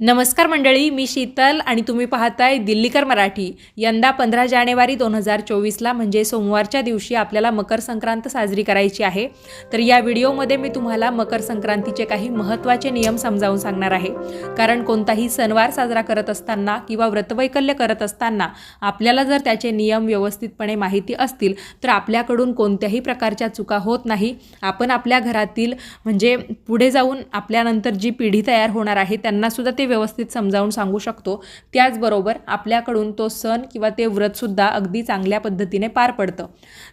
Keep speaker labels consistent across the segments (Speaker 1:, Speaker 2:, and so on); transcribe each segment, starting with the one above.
Speaker 1: नमस्कार मंडळी मी शीतल आणि तुम्ही पाहताय दिल्लीकर मराठी. यंदा पंधरा जानेवारी दोन हजार चोवीसला म्हणजे सोमवारच्या दिवशी आपल्याला मकर संक्रांत साजरी करायची आहे. तर या व्हिडिओमध्ये मी तुम्हाला मकर संक्रांतीचे काही महत्त्वाचे नियम समजावून सांगणार आहे. कारण कोणताही सणवार साजरा करत असताना किंवा व्रतवैकल्य करत असताना आपल्याला जर त्याचे नियम व्यवस्थितपणे माहिती असतील तर आपल्याकडून कोणत्याही प्रकारच्या चुका होत नाही. आपण आपल्या घरातील म्हणजे पुढे जाऊन आपल्यानंतर जी पिढी तयार होणार आहे त्यांनासुद्धा ते व्यवस्थित समजावून सांगू शकतो. त्याचबरोबर आपल्याकडून तो सण किंवा ते व्रतसुद्धा अगदी चांगल्या पद्धतीने पार पडतं.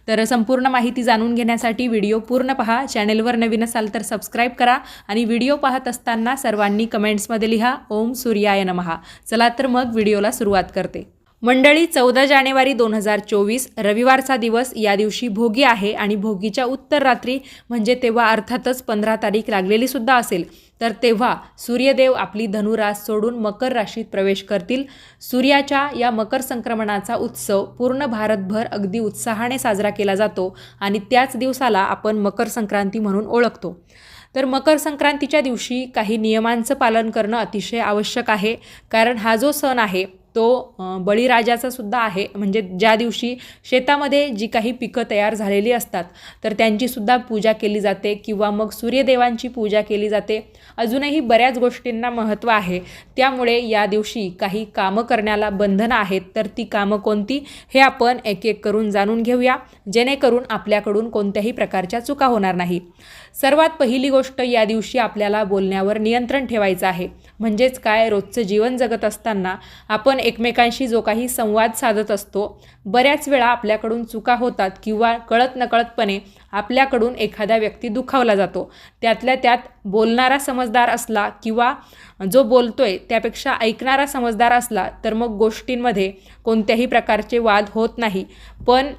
Speaker 1: तर संपूर्ण माहिती जाणून घेण्यासाठी व्हिडिओ पूर्ण पहा. चॅनेलवर नवीन असाल तर सबस्क्राईब करा आणि व्हिडिओ पाहत असताना सर्वांनी कमेंट्समध्ये लिहा. ओम सूर्याय नमहा चला तर मग व्हिडिओला सुरुवात करते. मंडळी चौदा जानेवारी दोन हजार चोवीस रविवारचा दिवस या दिवशी भोगी आहे आणि भोगीच्या उत्तर रात्री म्हणजे तेव्हा अर्थातच पंधरा तारीख लागलेली सुद्धा असेल. तर तेव्हा सूर्यदेव आपली धनुरास सोडून मकर राशीत प्रवेश करतील. सूर्याच्या या मकर संक्रमणाचा उत्सव पूर्ण भारतभर अगदी उत्साहाने साजरा केला जातो आणि त्याच दिवसाला आपण मकर संक्रांती म्हणून ओळखतो. तर मकर संक्रांतीच्या दिवशी काही नियमांचं पालन करणं अतिशय आवश्यक आहे कारण हा जो सण आहे तो बळीराजाचा सुद्धा आहे. म्हणजे ज्या दिवशी शेतामध्ये जी काही पिकं तयार झालेली असतात तर त्यांचीसुद्धा पूजा केली जाते किंवा मग सूर्यदेवांची पूजा केली जाते. अजूनही बऱ्याच गोष्टींना महत्त्व आहे. त्यामुळे या दिवशी काही कामं करण्याला बंधनं आहेत तर ती कामं कोणती हे आपण एक एक करून जाणून घेऊया. जेणेकरून आपल्याकडून कोणत्याही प्रकारच्या चुका होणार नाही. सर्वात पहिली गोष्ट या दिवशी आपल्याला बोलण्यावर नियंत्रण ठेवायचं आहे. म्हणजेच काय? रोजचं जीवन जगत असताना आपण एकमेकांशी जो काही संवाद साधत असतो बऱ्याच वेळा आपल्याकडून चुका होतात किंवा कळत नकळतपणे आपल्याकडून एखादा व्यक्ती दुखावला जातो. त्यातल्या त्यात बोलणारा समजदार असला किंवा जो बोलतोय त्यापेक्षा ऐकणारा समजदार असला तर मग गोष्टींमध्ये कोणत्याही प्रकारचे वाद होत नाही. पण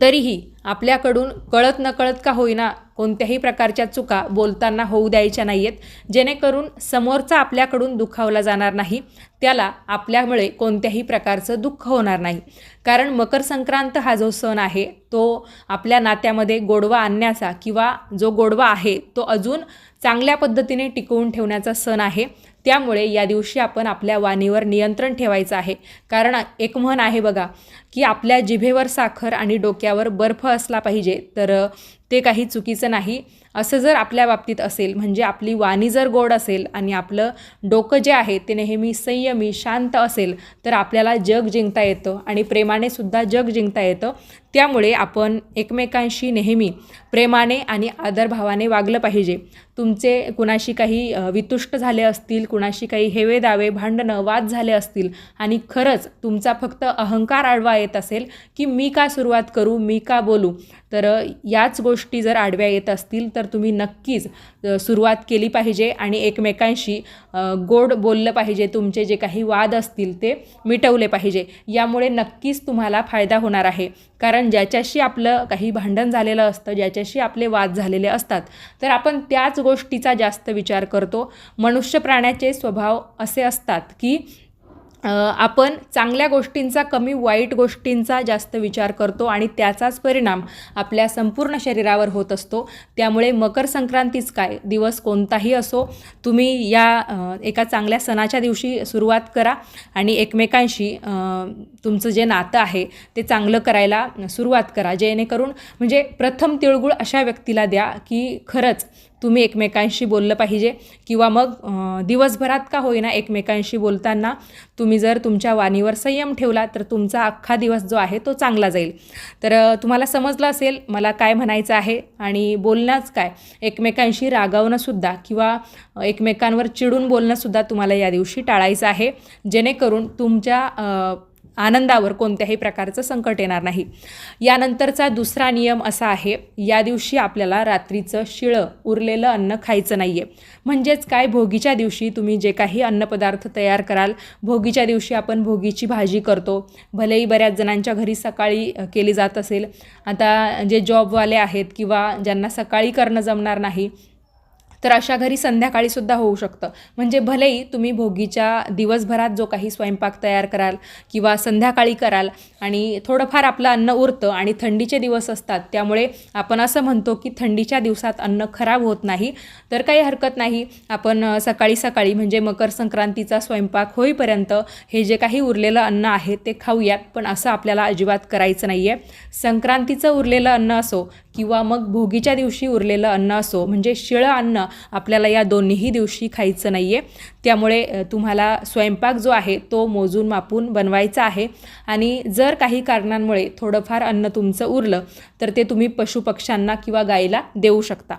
Speaker 1: तरीही आपल्याकडून कळत नकळत का होईना कोणत्याही प्रकारच्या चुका बोलताना होऊ द्यायच्या नाही आहेत जेणेकरून समोरचा आपल्याकडून दुखावला जाणार नाही. त्याला आपल्यामुळे कोणत्याही प्रकारचं दुःख होणार नाही. कारण मकर संक्रांत हा जो सण आहे तो आपल्या नात्यामध्ये गोडवा आणण्याचा किंवा जो गोडवा आहे तो अजून चांगल्या पद्धतीने टिकवून ठेवण्याचा सण आहे. त्यामुळे या दिवशी आपण आपल्या वाणीवर नियंत्रण ठेवायचं आहे. कारण एक म्हण आहे बघा की आपल्या जिभेवर साखर आणि डोक्यावर बर्फ असला पाहिजे तर ते काही चुकीचं नाही. असं जर आपल्या बाबतीत असेल म्हणजे आपली वाणी जर गोड असेल आणि आपलं डोकं जे आहे ते नेहमी संयमी शांत असेल तर आपल्याला जग जिंकता येतं आणि प्रेमाने सुद्धा जग जिंकता येतं. त्यामुळे आपण एकमेकांशी नेहमी प्रेमाने आणि आदरभावाने वागलं पाहिजे. तुमचे कुणाशी काही वितुष्ट झाले असतील कुणाशी काही हेवे दावे भांडणं वाद झाले असतील आणि खरंच तुमचा फक्त अहंकार आडवा येत असेल की मी का सुरुवात करू मी का बोलू? तर याच गोष्टी जर आडव्या येत असतील तर तुम्ही नक्कीच सुरुवात केली पाहिजे आणि एकमेकांशी गोड बोललं पाहिजे. तुमचे जे काही वाद असतील ते मिटवले पाहिजे. यामुळे नक्कीच तुम्हाला फायदा होणार आहे. कारण ज्याच्याशी आपलं काही भांडण झालेलं असतं ज्याच्याशी आपले वाद झालेले असतात तर आपण त्याच गोष्टीचा जास्त विचार करतो. मनुष्य प्राण्याचे स्वभाव असे असतात की आपण चांगल्या गोष्टींचा कमी वाईट गोष्टींचा जास्त विचार करतो आणि त्याचाच परिणाम आपल्या संपूर्ण शरीरावर होत असतो. त्यामुळे मकर संक्रांतीच काय? दिवस कोणताही असो तुम्ही या एका चांगल्या सणाच्या दिवशी सुरुवात करा आणि एकमेकांशी तुमचं जे नातं आहे ते चांगलं करायला सुरुवात करा. जेणेकरून म्हणजे प्रथम तिळगुळ अशा व्यक्तीला द्या की खरंच तुम्ही एकमेकांशी बोललं पाहिजे. किंवा मग दिवसभरात का होईना एकमेकांशी बोलताना तुम्ही जर तुमच्या वाणीवर संयम ठेवला तर तुमचा अख्खा दिवस जो आहे तो चांगला जाईल. तर तुम्हाला समजलं असेल मला काय म्हणायचं आहे आणि बोलणंच काय. एकमेकांशी रागावणंसुद्धा किंवा एकमेकांवर चिडून बोलणंसुद्धा तुम्हाला या दिवशी टाळायचं आहे. जेणेकरून तुमच्या आनंदावर कोणत्याही प्रकारचं संकट येणार नाही. यानंतरचा दुसरा नियम असा आहे या दिवशी आपल्याला रात्रीचं शिळं उरलेलं अन्न खायचं नाही आहे म्हणजेच काय? भोगीच्या दिवशी तुम्ही जे काही अन्नपदार्थ तयार कराल भोगीच्या दिवशी आपण भोगीची भाजी करतो. भलेही बऱ्याच जणांच्या घरी सकाळी केली जात असेल. आता जे जॉबवाले आहेत किंवा ज्यांना सकाळी करणं जमणार नाही तर अशा घरी संध्याकाळीसुद्धा होऊ शकतं. म्हणजे भलेही तुम्ही भोगीच्या दिवसभरात जो काही स्वयंपाक तयार कराल किंवा संध्याकाळी कराल आणि थोडंफार आपलं अन्न उरतं आणि थंडीचे दिवस असतात त्यामुळे आपण असं म्हणतो की थंडीच्या दिवसात अन्न खराब होत नाही. तर काही हरकत नाही. आपण सकाळी सकाळी म्हणजे मकर संक्रांतीचा स्वयंपाक होईपर्यंत हे जे काही उरलेलं अन्न आहे ते खाऊयात पण असं आपल्याला अजिबात करायचं नाही आहे संक्रांतीचं उरलेलं अन्न असो किंवा मग भोगीच्या दिवशी उरलेलं अन्न असो म्हणजे शिळं अन्न आपल्याला या दोन्हीही दिवशी खायचं नाही आहे त्यामुळे तुम्हाला स्वयंपाक जो आहे तो मोजून मापून बनवायचा आहे. आणि जर काही कारणांमुळे थोडंफार अन्न तुमचं उरलं तर ते तुम्ही पशुपक्ष्यांना किंवा गाईला देऊ शकता.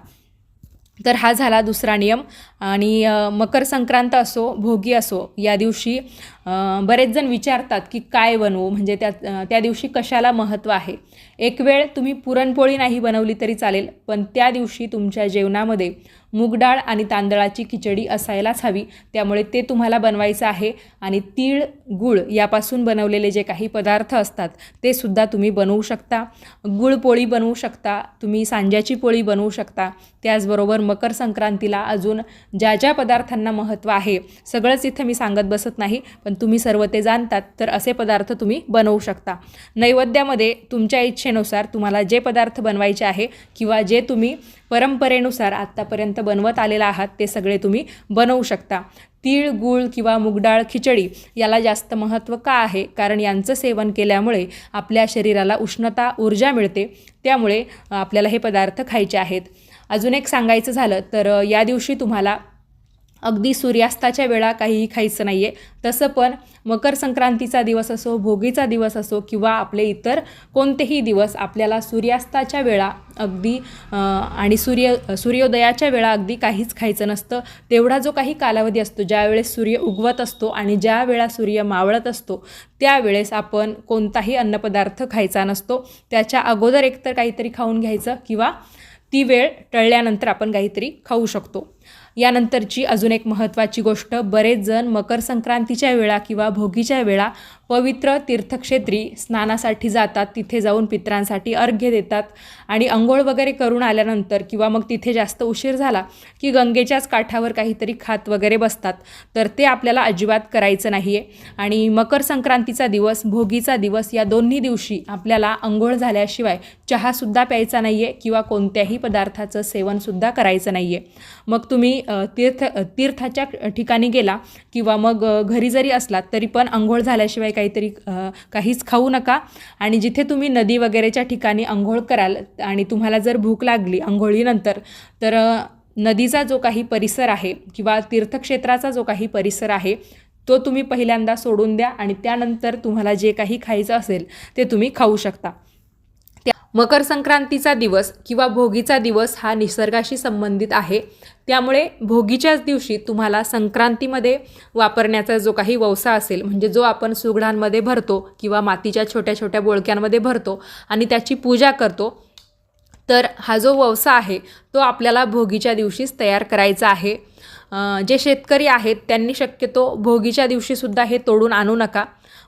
Speaker 1: तर हा झाला दुसरा नियम. आणि मकर संक्रांत असो भोगी असो या दिवशी बरेचजण बरेच जण विचारतात की काय बनवू? म्हणजे त्या त्या दिवशी कशाला महत्त्व आहे? एक वेळ तुम्ही पुरणपोळी नाही बनवली तरी चालेल पण त्या दिवशी तुमच्या जेवणामध्ये मूग डाळ आणि तांदळाची खिचडी असायलाच हवी. त्यामुळे ते तुम्हाला बनवायचं आहे. आणि तीळ गूळ यापासून बनवलेले जे काही पदार्थ असतात ते सुद्धा तुम्ही बनवू शकता. गुळपोळी बनवू शकता. तुम्ही सांज्याची पोळी बनवू शकता. त्याचबरोबर मकर संक्रांतीला अजून ज्या ज्या पदार्थांना महत्त्व आहे सगळंच इथं मी सांगत बसत नाही पण तुम्ही सर्व ते जाणतात तर असे पदार्थ तुम्ही बनवू शकता. नैवेद्यामध्ये तुमच्या इच्छेनुसार तुम्हाला जे पदार्थ बनवायचे आहे किंवा जे तुम्ही परंपरेनुसार आत्तापर्यंत बनवत आलेला आहात ते सगळे तुम्ही बनवू शकता. तीळ गूळ किंवा मुगडाळ खिचडी याला जास्त महत्त्व का आहे? कारण यांचं सेवन केल्यामुळे आपल्या शरीराला उष्णता ऊर्जा मिळते. त्यामुळे आपल्याला हे पदार्थ खायचे आहेत. अजून एक सांगायचं झालं तर या दिवशी तुम्हाला अगदी सूर्यास्ताच्या वेळा काहीही खायचं नाही आहे तसं पण मकर संक्रांतीचा दिवस असो भोगीचा दिवस असो किंवा आपले इतर कोणतेही दिवस आपल्याला सूर्यास्ताच्या वेळा अगदी आणि सूर्य सूर्योदयाच्या वेळा अगदी काहीच खायचं नसतं. तेवढा जो काही कालावधी असतो ज्यावेळेस सूर्य उगवत असतो आणि ज्या वेळा सूर्य मावळत असतो त्यावेळेस आपण कोणताही अन्नपदार्थ खायचा नसतो. त्याच्या अगोदर एकतर काहीतरी खाऊन घ्यायचं किंवा ती वेळ टळल्यानंतर आपण काहीतरी खाऊ शकतो. यानंतरची अजून एक महत्त्वाची गोष्ट बरेच जण मकर संक्रांतीच्या वेळा किंवा भोगीच्या वेळा पवित्र तीर्थक्षेत्री स्नानासाठी जातात तिथे जाऊन पित्रांसाठी अर्घ्य देतात आणि अंघोळ वगैरे करून आल्यानंतर किंवा मग तिथे जास्त उशीर झाला की गंगेच्याच काठावर काहीतरी खात वगैरे बसतात तर ते आपल्याला अजिबात करायचं नाही आहे आणि मकर संक्रांतीचा दिवस भोगीचा दिवस या दोन्ही दिवशी आपल्याला अंघोळ झाल्याशिवाय चहासुद्धा प्यायचा नाही आहे किंवा कोणत्याही पदार्थाचं सेवनसुद्धा करायचं नाही आहे मग तुम्ही तीर्थ तीर्थाच्या ठिकाणी गेला किंवा मग घरी जरी असलात तरी पण आंघोळ झाल्याशिवाय काहीतरी काहीच खाऊ नका. आणि जिथे तुम्ही नदी वगैरेच्या ठिकाणी अंघोळ कराल आणि तुम्हाला जर भूक लागली अंघोळीनंतर तर नदीचा जो काही परिसर आहे किंवा तीर्थक्षेत्राचा जो काही परिसर आहे तो तुम्ही पहिल्यांदा सोडून द्या आणि त्यानंतर तुम्हाला जे काही खायचं असेल ते तुम्ही खाऊ शकता. त्या मकर संक्रांतीचा दिवस किंवा भोगीचा दिवस हा निसर्गाशी संबंधित आहे. त्यामुळे भोगीच्याच दिवशी तुम्हाला संक्रांतीमध्ये वापरण्याचा जो काही ववसा असेल म्हणजे जो आपण सुगडांमध्ये भरतो किंवा मातीच्या छोट्या छोट्या बोळक्यांमध्ये भरतो आणि त्याची पूजा करतो तर हा जो ववसा आहे तो आपल्याला भोगीच्या दिवशीच तयार करायचा आहे. जे शेतकरी आहेत त्यांनी शक्यतो भोगीच्या दिवशीसुद्धा हे तोडून आणू नका.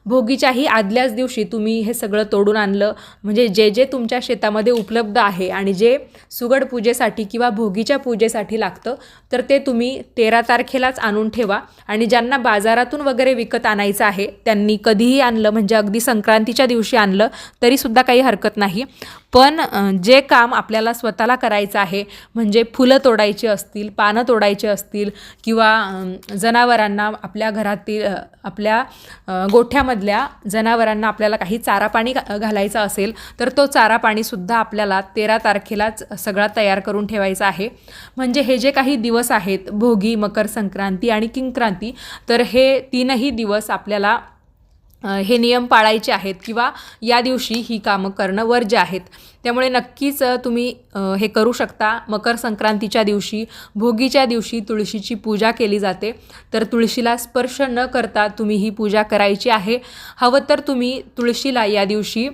Speaker 1: भोगीच्याही आदल्याच दिवशी तुम्ही हे सगळं तोडून आणलं. म्हणजे जे जे तुमच्या शेतामध्ये उपलब्ध आहे आणि जे सुगड पूजेसाठी किंवा भोगीच्या पूजेसाठी लागतं तर ते तुम्ही तेरा तारखेलाच आणून ठेवा. आणि ज्यांना बाजारातून वगैरे विकत आणायचं आहे त्यांनी कधीही आणलं म्हणजे अगदी संक्रांतीच्या दिवशी आणलं तरीसुद्धा काही हरकत नाही. पण जे काम आपल्याला स्वतःला करायचं आहे म्हणजे फुलं तोडायची असतील पानं तोडायची असतील किंवा जनावरांना आपल्या घरातील आपल्या गोठ्यामध्ये गोठ्यामधल्या जनावरांना आपल्याला काही चारा पाणी घा- घालायचं असेल तर तो चारा पाणीसुद्धा आपल्याला तेरा तारखेलाच सगळा तयार करून ठेवायचा आहे. म्हणजे हे जे काही दिवस आहेत भोगी मकर संक्रांती आणि किंक्रांती तर हे तीनही दिवस आपल्याला हे नियम पाळायचे आहेत किंवा या दिवशी ही कामं करणं वर्ज्य आहेत. त्यामुळे नक्कीच तुम्ही हे करू शकता. मकर संक्रांतीच्या दिवशी भोगीच्या दिवशी तुळशीची पूजा केली जाते. तर तुळशीला स्पर्श न करता तुम्ही ही पूजा करायची आहे. हवं तर तुम्ही तुळशीला या दिवशी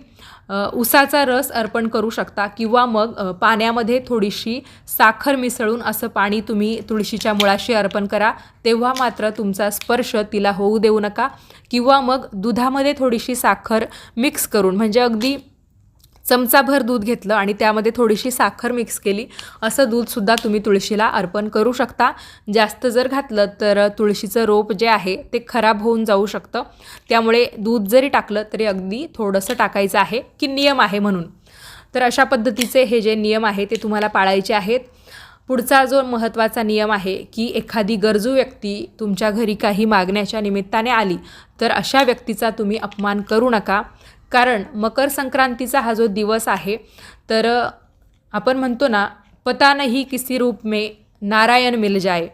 Speaker 1: उसाचा रस अर्पण करू शकता किंवा मग पाण्यामध्ये थोडीशी साखर मिसळून असं पाणी तुम्ही तुळशीच्या मुळाशी अर्पण करा. तेव्हा मात्र तुमचा स्पर्श तिला होऊ देऊ नका. किंवा मग दुधामध्ये थोडीशी साखर मिक्स करून म्हणजे अगदी चमचाभर दूध घेतलं आणि त्यामध्ये थोडीशी साखर मिक्स केली. असं दूधसुद्धा तुम्ही तुळशीला अर्पण करू शकता. जास्त जर घातलं तर तुळशीचं रोप जे आहे ते खराब होऊन जाऊ शकतं. त्यामुळे दूध जरी टाकलं तरी अगदी थोडंसं टाकायचं आहे की नियम आहे म्हणून. तर अशा पद्धतीचे हे जे नियम आहे ते तुम्हाला पाळायचे आहेत. पुढचा जो महत्त्वाचा नियम आहे की एखादी गरजू व्यक्ती तुमच्या घरी काही मागण्याच्या निमित्ताने आली तर अशा व्यक्तीचा तुम्ही अपमान करू नका. कारण मकर संक्रांतीचा हा जो दिवस आहे तर आपण म्हणतो ना पता नाही किसी रूप में नारायण मिल जाय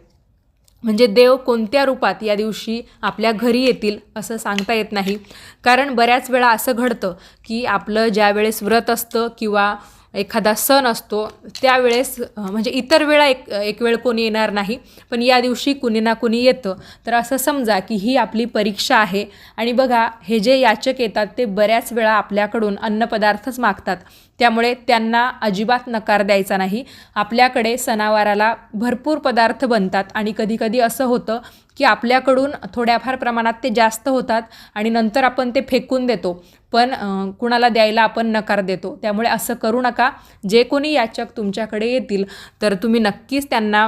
Speaker 1: म्हणजे देव कोणत्या रूपात या दिवशी आपल्या घरी येतील असं सांगता येत नाही. कारण बऱ्याच वेळा असं घडतं की आपलं ज्या वेळेस व्रत असतं किंवा एखादा सण असतो त्यावेळेस म्हणजे इतर वेळा एक एक वेळ कोणी येणार नाही पण या दिवशी कुणी ना कुणी येतं. तर असं समजा की ही आपली परीक्षा आहे आणि बघा हे जे याचक येतात ते बऱ्याच वेळा आपल्याकडून अन्नपदार्थच मागतात. त्यामुळे त्यांना अजिबात नकार द्यायचा नाही. आपल्याकडे सणावाराला भरपूर पदार्थ बनतात आणि कधीकधी असं होतं की आपल्याकडून थोड्याफार प्रमाणात ते जास्त होतात आणि नंतर आपण ते फेकून देतो. पण कुणाला द्यायला आपण नकार देतो. त्यामुळे असं करू नका. जे कोणी याचक तुमच्याकडे येतील तर तुम्ही नक्कीच त्यांना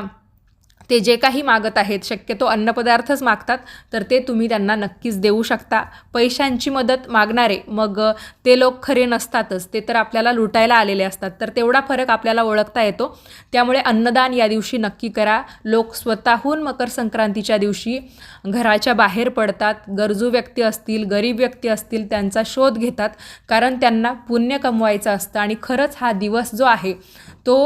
Speaker 1: ते जे काही मागत आहेत शक्यतो अन्नपदार्थच मागतात तर ते तुम्ही त्यांना नक्कीच देऊ शकता. पैशांची मदत मागणारे मग ते लोक खरे नसतातच ते तर आपल्याला लुटायला आलेले असतात तर तेवढा फरक आपल्याला ओळखता येतो. त्यामुळे अन्नदान या दिवशी नक्की करा. लोक स्वतःहून मकर संक्रांतीच्या दिवशी घराच्या बाहेर पडतात गरजू व्यक्ती असतील गरीब व्यक्ती असतील त्यांचा शोध घेतात कारण त्यांना पुण्य कमवायचं असतं आणि खरंच हा दिवस जो आहे तो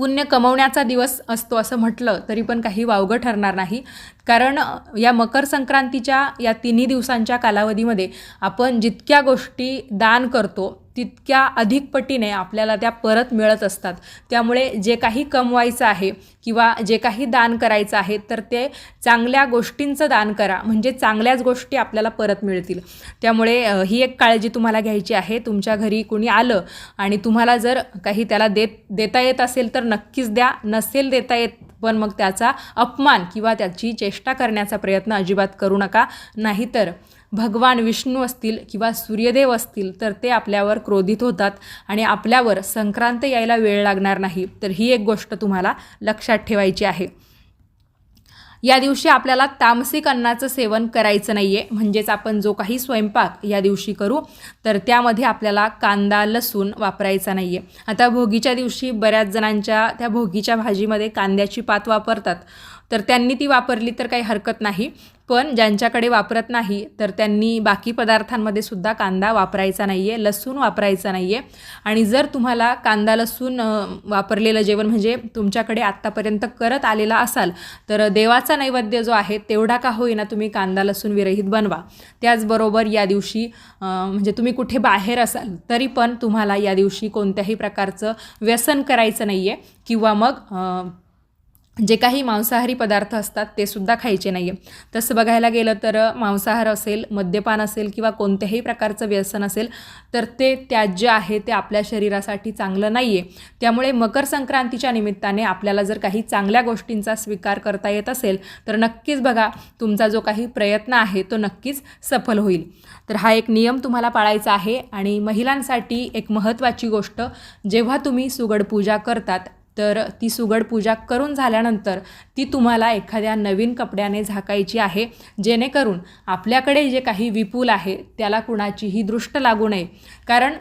Speaker 1: पुण्य कमवण्याचा दिवस असतो असं म्हटलं तरी पण काही वावगं ठरणार नाही. कारण या मकर संक्रांतीच्या या तिन्ही दिवसांच्या कालावधीमध्ये आपण जितक्या गोष्टी दान करतो तितक्या अधिक पटीने आपल्याला त्या परत मिळत असतात. त्यामुळे जे काही कमवायचं आहे किंवा जे काही दान करायचं आहे तर ते चांगल्या गोष्टींचं दान करा. म्हणजे चांगल्याच गोष्टी आपल्याला परत मिळतील. त्यामुळे ही एक काळजी तुम्हाला घ्यायची आहे. तुमच्या घरी कोणी आलं आणि तुम्हाला जर काही त्याला देत देता येत असेल तर नक्कीच द्या. नसेल देता येत पण मग त्याचा अपमान किंवा त्याची चेष्टा करण्याचा प्रयत्न अजिबात करू नका. नाहीतर भगवान विष्णू असतील किंवा सूर्यदेव असतील तर ते आपल्यावर क्रोधित होतात आणि आपल्यावर संक्रांत यायला वेळ लागणार नाही. तर ही एक गोष्ट तुम्हाला लक्षात ठेवायची आहे. या दिवशी आपल्याला तामसिक अन्नाचं सेवन करायचं नाही आहे म्हणजेच आपण जो काही स्वयंपाक या दिवशी करू तर त्यामध्ये आपल्याला कांदा लसूण वापरायचा नाही आहे आता भोगीच्या दिवशी बऱ्याच जणांच्या त्या भोगीच्या भाजीमध्ये कांद्याची पात वापरतात. तर त्यांनी ती वापरली तर काही हरकत नाही. पण ज्यांच्याकडे वापरत नाही तर त्यांनी बाकी पदार्थांमध्ये सुद्धा कांदा वापरायचा नाही आहे लसूण वापरायचा नाही आहे आणि जर तुम्हाला कांदा लसूण वापरलेलं जेवण म्हणजे तुमच्याकडे आत्तापर्यंत करत आलेला असाल तर देवाचा नैवेद्य जो आहे तेवढा का होईना तुम्ही कांदा लसूण विरहित बनवा. त्याचबरोबर या दिवशी म्हणजे तुम्ही कुठे बाहेर असाल तरी पण तुम्हाला या दिवशी कोणत्याही प्रकारचं व्यसन करायचं नाही आहे किंवा मग जे काही मांसाहारी पदार्थ असतात ते सुद्धा खायचे नाही आहे तसं बघायला गेलं तर मांसाहार असेल मद्यपान असेल किंवा कोणत्याही प्रकारचं व्यसन असेल तर ते त्याज्य आहे ते आपल्या शरीरासाठी चांगलं नाही आहे त्यामुळे मकर संक्रांतीच्या निमित्ताने आपल्याला जर काही चांगल्या गोष्टींचा स्वीकार करता येत असेल तर नक्कीच बघा तुमचा जो काही प्रयत्न आहे तो नक्कीच सफल होईल. तर हा एक नियम तुम्हाला पाळायचा आहे आणि महिलांसाठी एक महत्त्वाची गोष्ट जेव्हा तुम्ही सुगड पूजा करतात तर ती सुगड पूजा करून झाल्यानंतर ती तुम्हाला एखाद्या नवीन कपड्याने झाकायची आहे जेणेकरून आपल्याकडे जे काही विपुल आहे त्याला कुणाचीही दृष्ट लागू नये. कारण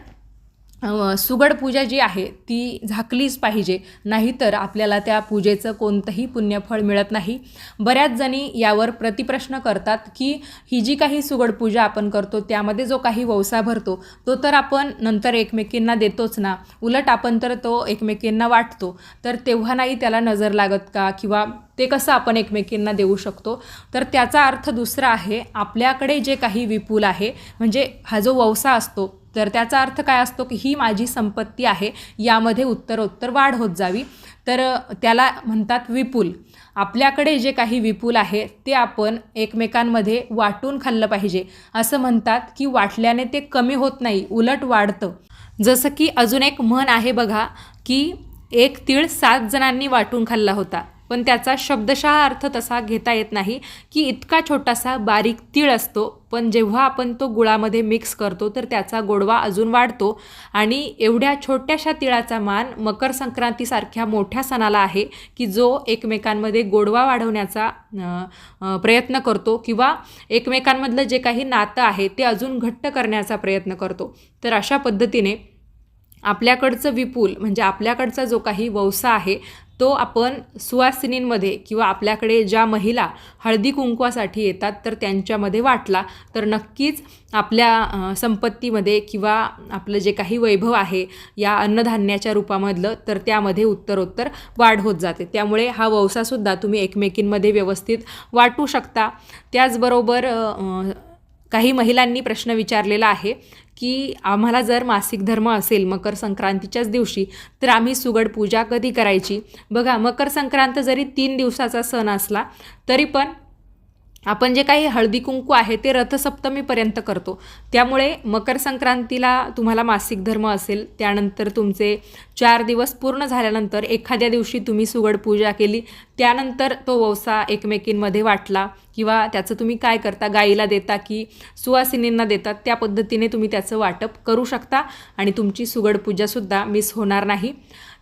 Speaker 1: सुगड पूजा जी आहे ती झाकलीच पाहिजे. नाहीतर आपल्याला त्या पूजेचं कोणतंही पुण्यफळ मिळत नाही. बऱ्याच जणी यावर प्रतिप्रश्न करतात की ही जी काही सुगड पूजा आपण करतो त्यामध्ये जो काही वौसा भरतो तो तर आपण नंतर एकमेकींना देतोच ना. उलट आपण तर तो एकमेकींना वाटतो. तर तेव्हा नाही त्याला नजर लागत का? किंवा ते कसं आपण एकमेकींना देऊ शकतो? तर त्याचा अर्थ दुसरा आहे आपल्याकडे जे काही विपुल आहे म्हणजे हा जो वौसा असतो तर त्याचा अर्थ काय असतो की ही माझी संपत्ती आहे यामध्ये उत्तरोत्तर वाढ होत जावी. तर त्याला म्हणतात विपुल. आपल्याकडे जे काही विपुल आहे ते आपण एकमेकांमध्ये वाटून खाल्लं पाहिजे. असं म्हणतात की वाटल्याने ते कमी होत नाही उलट वाढतं. जसं की अजून एक म्हण आहे बघा की एक तीळ सात जणांनी वाटून खाल्ला होता. पण त्याचा शब्दशः अर्थ तसा घेता येत नाही की इतका छोटासा बारीक तीळ असतो पण जेव्हा आपण तो गुळामध्ये मिक्स करतो तर त्याचा गोडवा अजून वाढतो आणि एवढ्या छोट्याशा तिळाचा मान मकर संक्रांतीसारख्या मोठ्या सणाला आहे की जो एकमेकांमध्ये गोडवा वाढवण्याचा प्रयत्न करतो किंवा एकमेकांमधलं जे काही नातं आहे ते अजून घट्ट करण्याचा प्रयत्न करतो. तर अशा पद्धतीने आपल्याकडचं विपुल म्हणजे आपल्याकडचा जो काही वौसा आहे तो आपण सुवासिनींमध्ये किंवा आपल्याकडे ज्या महिला हळदी कुंकवासाठी येतात तर त्यांच्यामध्ये वाटला. तर नक्कीच आपल्या संपत्तीमध्ये किंवा आपलं जे काही वैभव आहे या अन्नधान्याच्या रूपामधलं तर त्यामध्ये उत्तरोत्तर वाढ होत जाते. त्यामुळे हा वौसासुद्धा तुम्ही एकमेकींमध्ये व्यवस्थित वाटू शकता. त्याचबरोबर काही महिलांनी प्रश्न विचारलेला आहे की आम्हाला जर मासिक धर्म असेल मकर संक्रांतीच्याच दिवशी तर आम्ही सुगड पूजा कधी करायची? बघा मकर संक्रांत जरी तीन दिवसाचा सण असला तरी पण आपण जे काही हळदी कुंकू आहे ते रथसप्तमीपर्यंत करतो. त्यामुळे मकर संक्रांतीला तुम्हाला मासिक धर्म असेल त्यानंतर तुमचे चार दिवस पूर्ण झाल्यानंतर एखाद्या दिवशी तुम्ही सुगड पूजा केली त्यानंतर तो वसा एकमेकींमध्ये वाटला किंवा त्याचं तुम्ही काय करता गाईला देता की सुवासिनींना देतात त्या पद्धतीने तुम्ही त्याचं वाटप करू शकता आणि तुमची सुगड पूजासुद्धा मिस होणार नाही.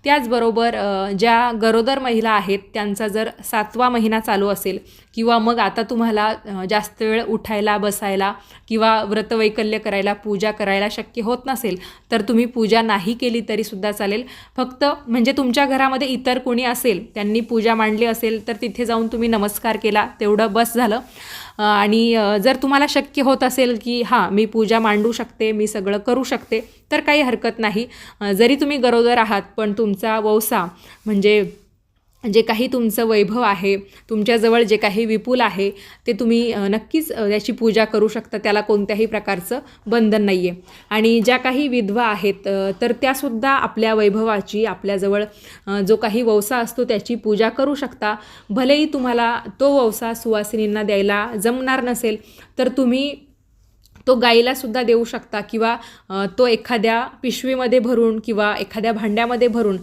Speaker 1: त्याचबरोबर ज्या गरोदर महिला आहेत त्यांचा जर सातवा महिना चालू असेल किंवा मग आता तुम्हाला जास्त वेळ उठायला बसायला किंवा व्रतवैकल्य करायला पूजा करायला शक्य होत नसेल तर तुम्ही पूजा नाही केली तरीसुद्धा चालेल. फक्त म्हणजे तुमच्या घरामध्ये इतर कोणी असेल त्यांनी पूजा मांडली असेल तर तिथे जाऊन तुम्ही नमस्कार केला तेवढं बस झालं. आणि जर तुम्हाला शक्य होत असेल की हां मी पूजा मांडू शकते मी सगळं करू शकते तर काही हरकत नाही. जरी तुम्ही गरोदर आहात पण तुमचा वौसा म्हणजे जे काही तुमचं वैभव आहे तुमच्याजवळ जे काही विपुल आहे ते तुम्ही नक्कीच याची पूजा करू शकता. त्याला कोणत्याही प्रकारचं बंधन नाही आहे आणि ज्या काही विधवा आहेत तर त्यासुद्धा आपल्या वैभवाची आपल्याजवळ जो काही वौसा असतो त्याची पूजा करू शकता. भलेही तुम्हाला तो वौसा सुवासिनींना द्यायला जमणार नसेल तर तुम्ही तो गाईला सुद्धा देऊ शकता किंवा तो एखाद्या पिशवीमध्ये भरून किंवा एखाद्या भांड्यामध्ये भरून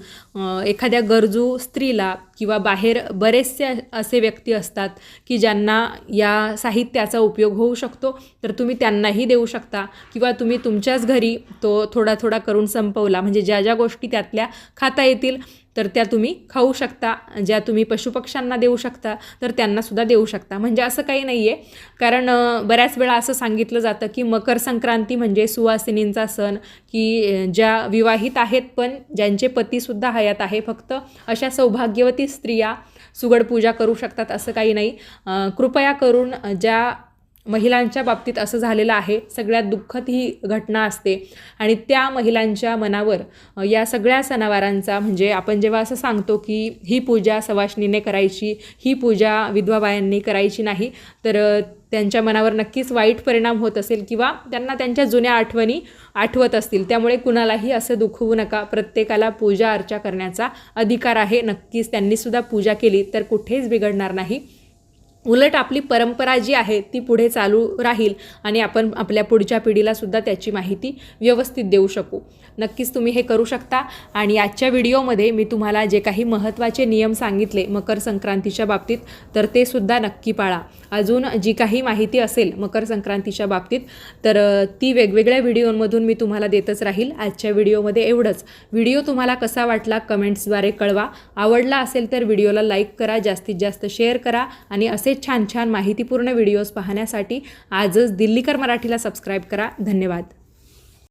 Speaker 1: एखाद्या गरजू स्त्रीला किंवा बाहेर बरेचसे असे व्यक्ती असतात की ज्यांना या साहित्याचा उपयोग होऊ शकतो तर तुम्ही त्यांनाही देऊ शकता. किंवा तुम्ही तुमच्याच घरी तो थोडा थोडा करून संपवला. म्हणजे ज्या ज्या गोष्टी त्यातल्या खाता येतील तर त्या तुम्ही खाऊ शकता ज्या तुम्ही पशुपक्ष्यांना देऊ शकता तर त्यांनासुद्धा देऊ शकता. म्हणजे असं काही नाही आहे कारण बऱ्याच वेळा असं सांगितलं जातं की मकर संक्रांती म्हणजे सुवासिनींचा सण की ज्या विवाहित आहेत पण ज्यांचे पतीसुद्धा हयात आहे फक्त अशा सौभाग्यवती स्त्रिया सुगड पूजा करू शकतात असं काही नाही. कृपया करून ज्या महिलांच्या बाबतीत असं झालेलं आहे. सगळ्यात दुःखद ही घटना असते. आणि त्या महिलांच्या मनावर या सगळ्या सणावारांचा म्हणजे आपण जेव्हा असं सांगतो की ही पूजा सवाष्णीने करायची ही पूजा विधवाबायांनी करायची नाही तर त्यांच्या मनावर नक्कीच वाईट परिणाम होत असेल किंवा त्यांना त्यांच्या जुन्या आठवणी आठवत असतील. त्यामुळे कुणालाही असं दुखवू नका. प्रत्येकाला पूजा अर्चा करण्याचा अधिकार आहे. नक्कीच त्यांनीसुद्धा पूजा केली तर कुठेच बिघडणार नाही. उलट आपली परंपरा जी आहे ती पुढे चालू राहील आणि आपण आपल्या पुढच्या पिढीला सुद्धा त्याची माहिती व्यवस्थित देऊ शकू. नक्कीच तुम्ही हे करू शकता आणि आजच्या व्हिडिओमध्ये मी तुम्हाला जे काही महत्त्वाचे नियम सांगितले मकर संक्रांतीच्या बाबतीत तर ते सुद्धा नक्की पाळा. अजून जी काही माहिती असेल मकर संक्रांतीच्या बाबतीत तर ती वेगवेगळ्या व्हिडिओमधून मी तुम्हाला देतच राहील. आजच्या व्हिडिओमध्ये एवढंच. व्हिडिओ तुम्हाला कसा वाटला कमेंट्सद्वारे कळवा. आवडला असेल तर व्हिडिओला लाईक करा जास्तीत जास्त शेअर करा आणि असे छान छान माहितीपूर्ण व्हिडिओज पाहण्यासाठी आजच दिल्लीकर मराठीला सबस्क्राईब करा. धन्यवाद.